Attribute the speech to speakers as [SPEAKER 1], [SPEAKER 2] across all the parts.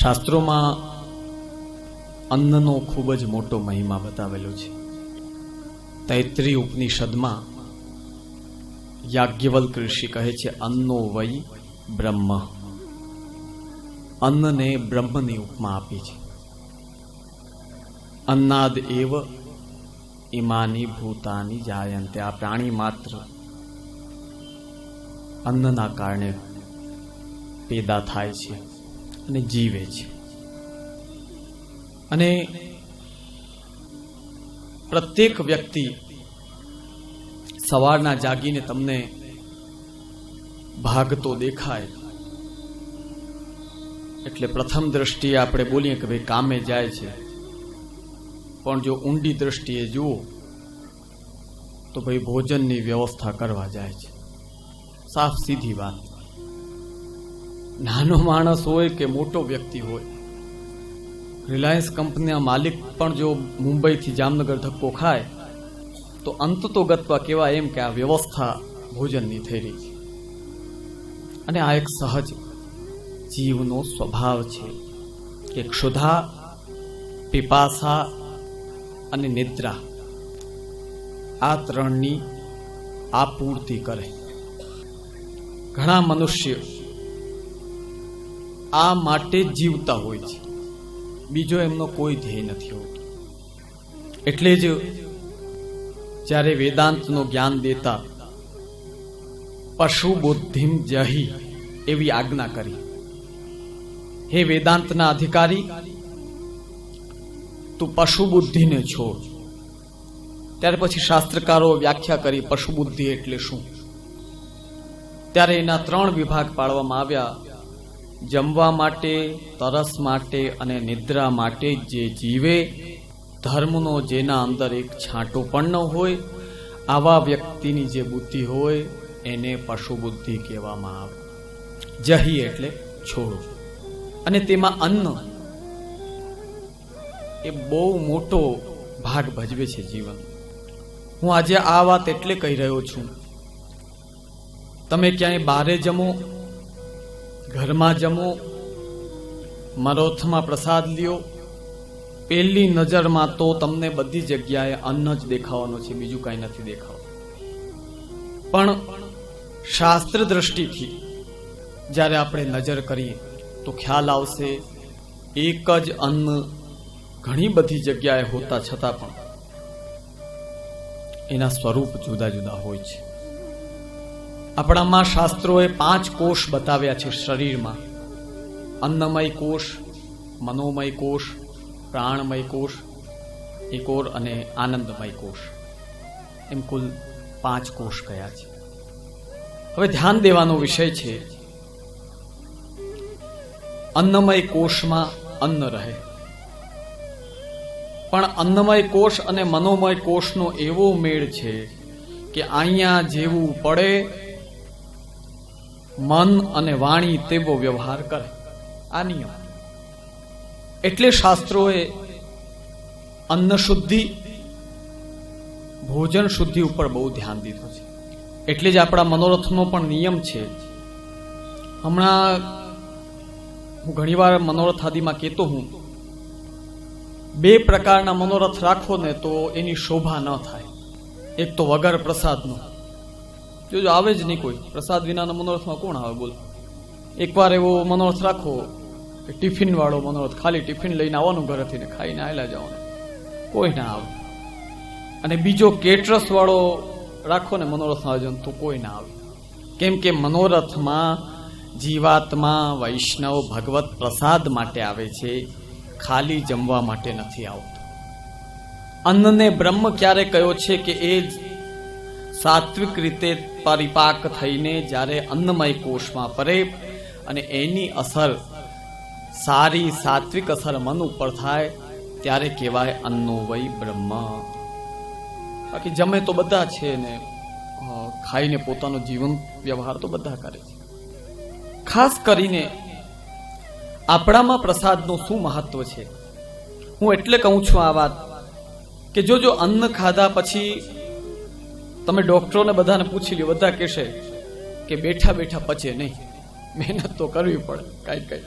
[SPEAKER 1] શાસ્ત્રોમાં અન્નનો ખૂબ જ મોટો મહિમા બતાવેલો છે. તૈત્રી ઉપનિષદમાં યાજ્ઞવલ્ક ઋષિ કહે છે, અન્નો વય બ્રહ્મ. અન્નને બ્રહ્મની ઉપમા આપી છે. અન્નાદ એવ ઇમાની ભૂતાની જાયંતે. આ પ્રાણી માત્ર અન્નના કારણે પેદા થાય છે. અને જીવે છે. અને પ્રત્યેક વ્યક્તિ સવારના જાગીને તમને ભાગતો દેખાય. એટલે પ્રથમ દ્રષ્ટિએ આપણે બોલીએ કે ભાઈ કામે જાય છે. પણ જો ઊંડી દ્રષ્ટિએ જુઓ, તો ભાઈ ભોજનની વ્યવસ્થા કરવા જાય છે. સાફ સીધી વાત. નાનો માણસ હોય કે મોટો વ્યક્તિ હોય રિલાયન્સ કંપનીના માલિક પણ જો મુંબઈથી જામનગર ધક્કો ખાય, તો અંત તો ગતવા કહેવાય એમ કે આ વ્યવસ્થા ભોજનની થઈ રહી છે. અને આ એક સહજ જીવનો સ્વભાવ છે કે ક્ષુધા, પીપાસા અને નિદ્રા આ ત્રણની આપૂર્તિ કરે. ઘણા મનુષ્ય આ માટે જીવતા હોય છે. બીજો એમનો કોઈ ધ્યેય નથી હોતો. એટલે જ જ્યારે વેદાંતનું જ્ઞાન દેતા પશુ બુદ્ધિમ જહી એવી આજ્ઞા કરી. હે વેદાંતના અધિકારી, તું પશુ બુદ્ધિને છોડ. ત્યારે પછી શાસ્ત્રકારો વ્યાખ્યા કરી પશુ બુદ્ધિ એટલે શું? ત્યારે એના ત્રણ વિભાગ પાડવામાં આવ્યા. જમવા માટે, તરસ માટે અને નિદ્રા માટે જે જીવે, ધર્મનો જેના અંદર એક છાંટો પણ ન હોય, આવા વ્યક્તિની જે બુદ્ધિ હોય, એને પશુ બુદ્ધિ કહેવામાં આવે. જહી એટલે છોડો. અને તેમાં અન્ન એ બહુ મોટો ભાગ ભજવે છે જીવન. હું આજે આ વાત એટલે કહી રહ્યો છું. તમે ક્યાંય બારે જમો ઘરમાં જમો, મરોથમાં પ્રસાદ લ્યો. પહેલી નજરમાં તો તમને બધી જગ્યાએ અન્ન જ દેખાવાનું છે, બીજું કાંઈ નથી દેખાવું. પણ શાસ્ત્ર દ્રષ્ટિથી જ્યારે આપણે નજર કરીએ, તો ખ્યાલ આવશે, એક જ અન્ન ઘણી બધી જગ્યાએ હોતા છતાં પણ એના સ્વરૂપ જુદા જુદા હોય છે. આપણામાં શાસ્ત્રોએ પાંચ કોષ બતાવ્યા છે શરીરમાં. અન્નમય કોષ, મનોમય કોષ, પ્રાણમય કોષ, એકોર અને આનંદમય કોષ. એમ કુલ પાંચ કોષ કયા છે. હવે ધ્યાન દેવાનો વિષય છે, અન્નમય કોષમાં અન્ન રહે. પણ અન્નમય કોષ અને મનોમય કોષનો એવો મેળ છે કે અહીંયા જેવું પડે મન અને વાણી તેવો વ્યવહાર કરે. આ નિયમ. એટલે શાસ્ત્રોએ અન્ન શુદ્ધિ, ભોજન શુદ્ધિ ઉપર બહુ ધ્યાન દીધું છે. એટલે જ આપણા મનોરથનો પણ નિયમ છે. હમણાં હું ઘણીવાર મનોરથ આદિમાં કહેતો હું, બે પ્રકારના મનોરથ રાખો ને તો એની શોભા ન થાય. એક તો વગર પ્રસાદનો જોજો આવે જ નહીં કોઈ. પ્રસાદ વિનાના મનોરથમાં કોણ આવે બોલ. એકવાર એવો મનોરથ રાખો કે ટિફિન વાળો મનોરથ ખાલી ટિફિન લઈને આવવાનું ઘરેથી ને ખાઈને આવેલા જવાનું. કોઈ ના આવે. અને બીજો કેટરસ વાળો રાખો ને મનોરથમાં આયોજન તો કોઈ ના આવે. કેમ કે મનોરથમાં જીવાત્મા, વૈષ્ણવ, ભગવત પ્રસાદ માટે આવે છે, ખાલી જમવા માટે નથી આવતો. અન્નને બ્રહ્મ ક્યારે કયો છે કે એ સાત્વિક રીતે પરિપાક થઈને જ્યારે અન્નમય કોષમાં પરે અને એની અસર સારી સાત્વિક અસર મન ઉપર થાય, ત્યારે કહેવાય અન્નો વય બ્રહ્મ. બાકી જમે તો બધા છે ને ખાઈને પોતાનો જીવન વ્યવહાર તો બધા કરે છે. ખાસ કરીને આપણામાં પ્રસાદનું શું મહત્વ છે? હું એટલે કહું છું આ વાત કે જો જો અન્ન ખાધા પછી તમે ડોક્ટરોને બધાને પૂછી લ્યો, બધા કહેશે કે બેઠા બેઠા પચે નહીં. મહેનત તો કરવી પડે, કાંઈ કાંઈ.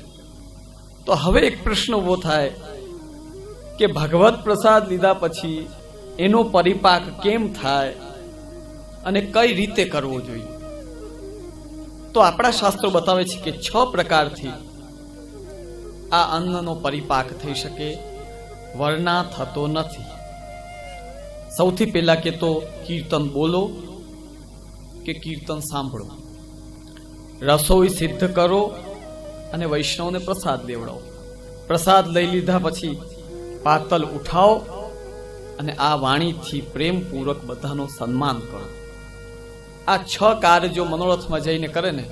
[SPEAKER 1] તો હવે એક પ્રશ્ન ઊભો થાય કે ભગવત પ્રસાદ લીધા પછી એનો પરિપાક કેમ થાય અને કઈ રીતે કરવો જોઈએ? તો આપણા શાસ્ત્રો બતાવે છે કે છ પ્રકારથી આ અન્નનો પરિપાક થઈ શકે. વર્ણા થતો નથી. સૌથી પહેલા કે તો કીર્તન બોલો કે કીર્તન સાંભળો. રસોઈ સિદ્ધ કરો અને વૈષ્ણવને પ્રસાદ દેવડાવો. પ્રસાદ લઈ લીધા પછી પાતલ ઉઠાવો અને આ વાણીથી પ્રેમપૂર્વક બધાનો સન્માન કરો. આ છ કાર્ય જો મનોરથમાં જઈને કરે ને,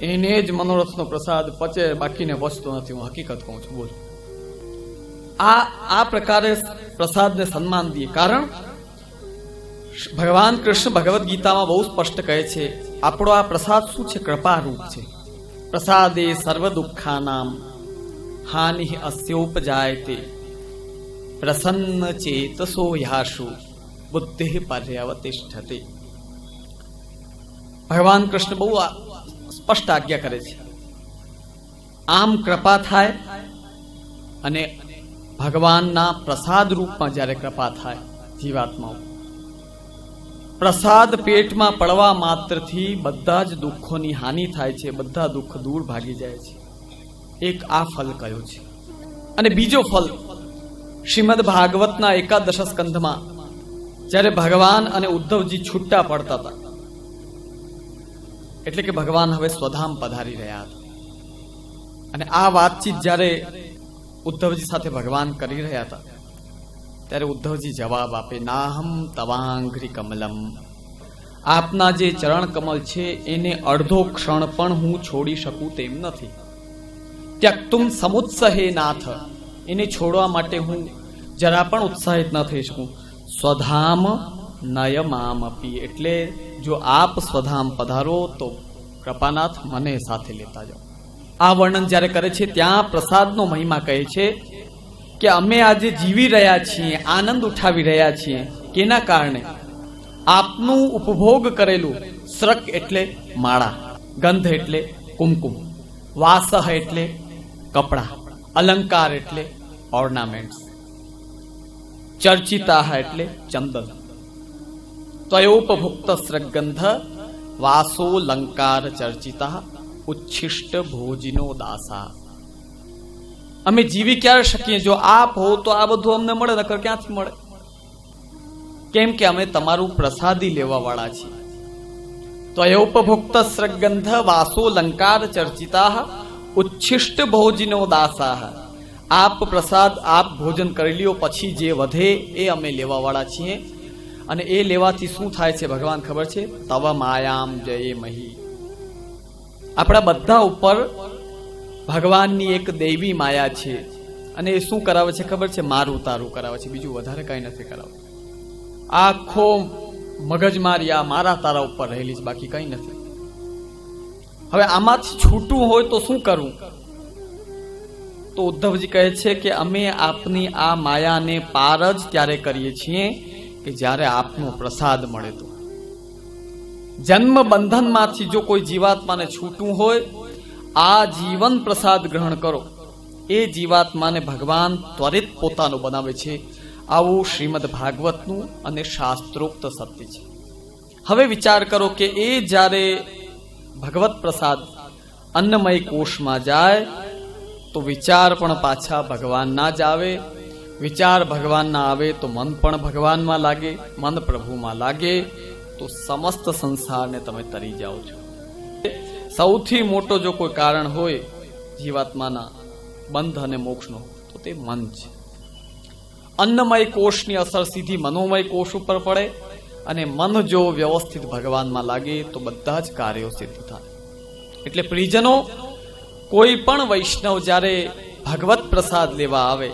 [SPEAKER 1] એને જ મનોરથનો પ્રસાદ પચે, બાકીને વચતો નથી. હું હકીકત કહું છું, બોલ. આ આ પ્રકારે પ્રસાદને સન્માન દઈએ કારણ ભગવાન કૃષ્ણ ભગવદ્ ગીતામાં બહુ સ્પષ્ટ કહે છે, આપણો આ પ્રસાદ શું છે? કૃપારૂપ છે. પ્રસાદે સર્વ દુઃખાનામ, હાનિ અસ્યોપજાયતે. પ્રસન્ન ચેતસો યાશુ, બુદ્ધિ પર્યવતિષ્ઠતે. ભગવાન કૃષ્ણ બહુ સ્પષ્ટ આજ્ઞા કરે છે. આમ કૃપા થાય અને ભગવાનના પ્રસાદ રૂપમાં જ્યારે કૃપા થાય જીવાત્માઓ. પ્રસાદ પેટમાં પડવા માત્રથી બધા જ દુઃખોની હાનિ થાય છે, બધા દુઃખ દૂર ભાગી જાય છે. એક આ ફલ કયો છે? અને બીજો ફલ, શ્રીમદ ભાગવતના એકાદશ સ્કંધમાં, જ્યારે ભગવાન અને ઉદ્ધવજી છૂટા પડતા હતા. એટલે કે ભગવાન હવે સ્વધામ પધારી રહ્યા હતા. અને આ વાતચીત જ્યારે ઉદ્ધવજી સાથે ભગવાન કરી રહ્યા હતા ત્યારે ઉદ્ધવજી જવાબ આપે, નાહમ તવાંઘ્રી કમલમ. આપના જે ચરણ કમલ છે, એને અડધો ક્ષણ પણ હું છોડી શકું તેમ નથી. ત્યક્તુમ સમુત્સહે નાથ. એને છોડવા માટે હું જરા પણ ઉત્સાહિત ન થઈ શકું. સ્વધામ નયમામ અપી એટલે જો આપ સ્વધામ પધારો, તો કૃપાનાથ મને સાથે લેતા જાઓ. આ વર્ણન જ્યારે કરે છે, ત્યાં પ્રસાદનો મહિમા કહે છે કે અમે આજે જીવી રહ્યા છીએ, આનંદ ઉઠાવી રહ્યા છીએ. કેના કારણે? આપનું ઉપભોગ કરેલું સ્રક એટલે માળા, ગંધ એટલે કુમકુમ, વાસહ એટલે કપડા, અલંકાર એટલે ઓર્નામેન્ટ્સ ચર્ચિતા એટલે ચંદન. ત્વયોપભુક્ત સ્રગંધ વાસોલંકાર ચર્ચિતા ઉચ્છિષ્ટ ભોજનો દાસા અમે જીવી ક્યારે શકીએ? જો આપ હો તો આ બધું અમને મળે, નકર ક્યાંથી મળે? કેમ કે અમે તમારું પ્રસાદી લેવા વાળા છીએ. તો ઉપભુક્ત સ્રગંધ વાસોલંકાર ચર્ચિતા ઉચ્છિષ્ટ ભોજનો દાસા. આપ પ્રસાદ, આપ ભોજન કરી લ્યો, પછી જે વધે એ અમે લેવા વાળા છીએ. અને એ લેવાથી શું થાય છે ભગવાન ખબર છે? તવ માયામ જય મહી. આપણા બધા ઉપર ભગવાનની એક દૈવી માયા છે. અને એ શું કરાવે છે ખબર છે? મારું તારું કરાવે છે. બીજું વધારે કઈ નથી કરાવતું. આખો મગજમારી આ મારા તારા ઉપર રહેલી છે. બાકી કઈ નથી. હવે આમાંથી છૂટું હોય તો શું કરવું તો ઉદ્ધવજી કહે છે કે અમે આપની આ માયાને પાર જ ત્યારે કરીએ છીએ કે જ્યારે આપનો પ્રસાદ મળે તો. જન્મ બંધનમાંથી જો કોઈ જીવાત્માને છૂટું હોય આ જીવન પ્રસાદ ગ્રહણ કરો. એ જીવાત્માને ભગવાન ત્વરિત પોતાનું બનાવે છે. આવું શ્રીમદ ભાગવતનું અને શાસ્ત્રોક્ત સત્ય છે. હવે વિચાર કરો કે એ જ્યારે ભગવત પ્રસાદ અન્નમય કોષમાં જાય, તો વિચાર પણ પાછા ભગવાનના જ આવે. વિચાર ભગવાનના આવે તો મન પણ ભગવાનમાં લાગે, મન પ્રભુમાં લાગે, તો સમસ્ત સંસારને તમે તરી જાઓ છો. સૌથી મોટો જો કોઈ કારણ હોય જીવાત્માના બંધ અને મોક્ષનો, તો તે મન છે. અન્નમય કોષની અસર સીધી મનોમય કોષ ઉપર પડે અને મન જો વ્યવસ્થિત ભગવાનમાં લાગે, તો બધા જ કાર્યો સિદ્ધ થાય. એટલે પ્રિજનો કોઈ પણ વૈષ્ણવ જ્યારે ભગવત પ્રસાદ લેવા આવે,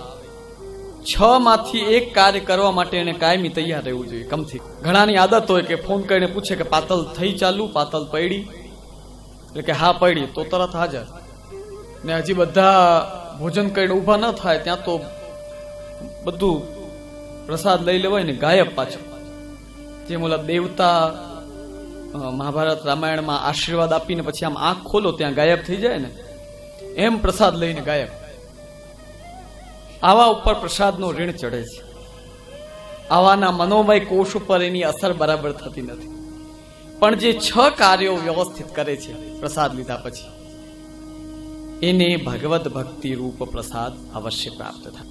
[SPEAKER 1] છ માંથી એક કાર્ય કરવા માટે એને કાયમી તૈયાર રહેવું જોઈએ. કમથી ઘણાની આદત હોય કે ફોન કરીને પૂછે કે પાતલ થઈ ચાલુ પાતલ પડી એટલે કે હા પડી, તો તરત હાજર. ને હજી બધા ભોજન કરીને ઊભા ન થાય, ત્યાં તો બધું પ્રસાદ લઈ લેવાય ને ગાયબ પાછો જે ઓલા દેવતા મહાભારત રામાયણમાં આશીર્વાદ આપીને પછી આમ આંખ ખોલો, ત્યાં ગાયબ થઈ જાય ને, એમ પ્રસાદ લઈને ગાયબ. આવા ઉપર પ્રસાદનો ઋણ ચડે છે. આવાના મનોમય કોષ ઉપર એની અસર બરાબર થતી નથી. પણ જે છ કાર્યો વ્યવસ્થિત કરે છે, પ્રસાદ લીધા પછી, એને ભગવત ભક્તિ રૂપ પ્રસાદ અવશ્ય પ્રાપ્ત થાય.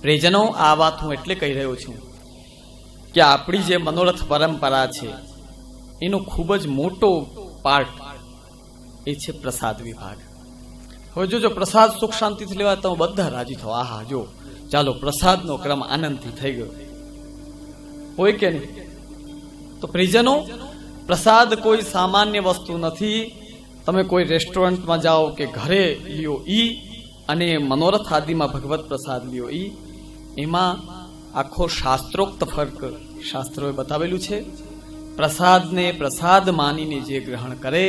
[SPEAKER 1] પ્રેજનો આ વાત હું એટલે કહી રહ્યો છું કે આપણી જે મનોરથ પરંપરા છે, એનો ખૂબ જ મોટો પાર્ટ એ છે પ્રસાદ વિભાગ. હવે જોજો પ્રસાદ સુખ શાંતિથી લેવા તમે બધા રાજી થો. આહા, જો, ચાલો, પ્રસાદનો ક્રમ આનંદથી થઈ ગયો. હોય કે નહીં? તો પ્રિજનો પ્રસાદ કોઈ સામાન્ય વસ્તુ નથી. તમે કોઈ રેસ્ટોરન્ટમાં જાઓ કે ઘરે લ્યો ઈ અને મનોરથ આદિમાં ભગવત પ્રસાદ લ્યો ઈ, એમાં આખો શાસ્ત્રોક્ત ફર્ક શાસ્ત્રોએ બતાવેલું છે. પ્રસાદને પ્રસાદ માનીને જે ગ્રહણ કરે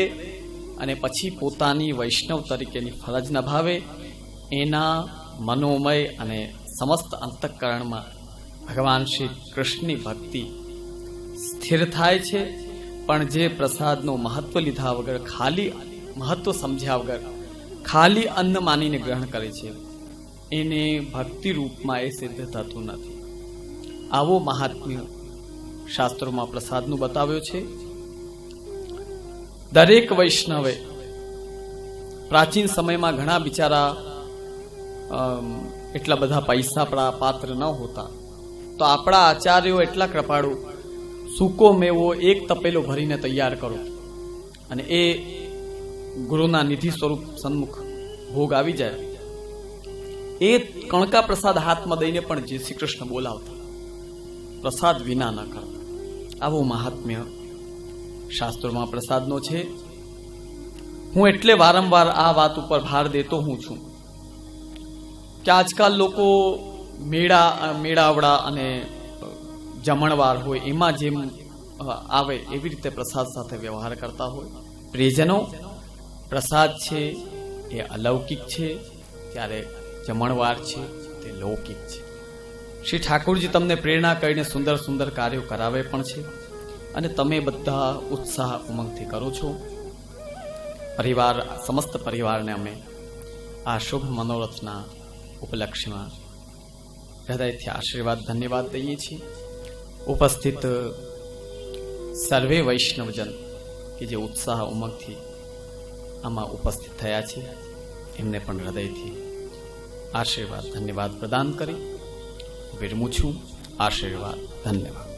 [SPEAKER 1] અને પછી પોતાની વૈષ્ણવ તરીકેની ફરજ નભાવે, એના મનોમય અને સમસ્ત અંતઃકરણમાં ભગવાન શ્રી કૃષ્ણની ભક્તિ સ્થિર થાય છે. પણ જે પ્રસાદનું મહત્વ લીધા વગર, ખાલી મહત્વ સમજ્યા વગર, ખાલી અન્ન માનીને ગ્રહણ કરે છે, એને ભક્તિ રૂપમાં એ સિદ્ધ થતું નથી. આવો મહાત્મ્ય શાસ્ત્રોમાં પ્રસાદનું બતાવ્યો છે. દરેક વૈષ્ણવે પ્રાચીન સમયમાં ઘણા બિચારા એટલા બધા પૈસા પાત્ર ન હોતા. તો આપણા આચાર્યો એટલા કૃપાળુ સૂકો મેવો એક તપેલો ભરીને તૈયાર કરો અને એ ગુરુના નિધિ સ્વરૂપ સન્મુખ ભોગ આવી જાય. એ કણકા પ્રસાદ હાથમાં દઈને પણ જે શ્રી કૃષ્ણ બોલાવતા. પ્રસાદ વિના ન કરતા આવું મહાત્મ્ય શાસ્ત્રોમાં પ્રસાદનો છે. હું એટલે વારંવાર આ વાત ઉપર ભાર દેતો હું છું. કે આજકાલ લોકો મેળા, મેળાવડા અને જમણવાર હોય, એમાં જેમ આવે એવી રીતે પ્રસાદ સાથે વ્યવહાર કરતા હોય. પ્રિયજનો, પ્રસાદ છે, એ અલૌકિક છે, ત્યારે જમણવાર છે, તે લૌકિક છે. શ્રી ઠાકોરજી તમને પ્રેરણા કરીને સુંદર સુંદર કાર્યો કરાવે પણ છે. અને તમે બધા ઉત્સાહ ઉમંગથી કરો છો. પરિવાર, સમસ્ત પરિવારને અમે આ શુભ મનોરથના ઉપલક્ષમાં હૃદયથી આશીર્વાદ, ધન્યવાદ દઈએ છીએ. ઉપસ્થિત સર્વે વૈષ્ણવજન કે જે ઉત્સાહ ઉમંગથી આમાં ઉપસ્થિત થયા છે, એમને પણ હૃદયથી આશીર્વાદ, ધન્યવાદ પ્રદાન કરી. વિરમું છું. આશીર્વાદ, ધન્યવાદ.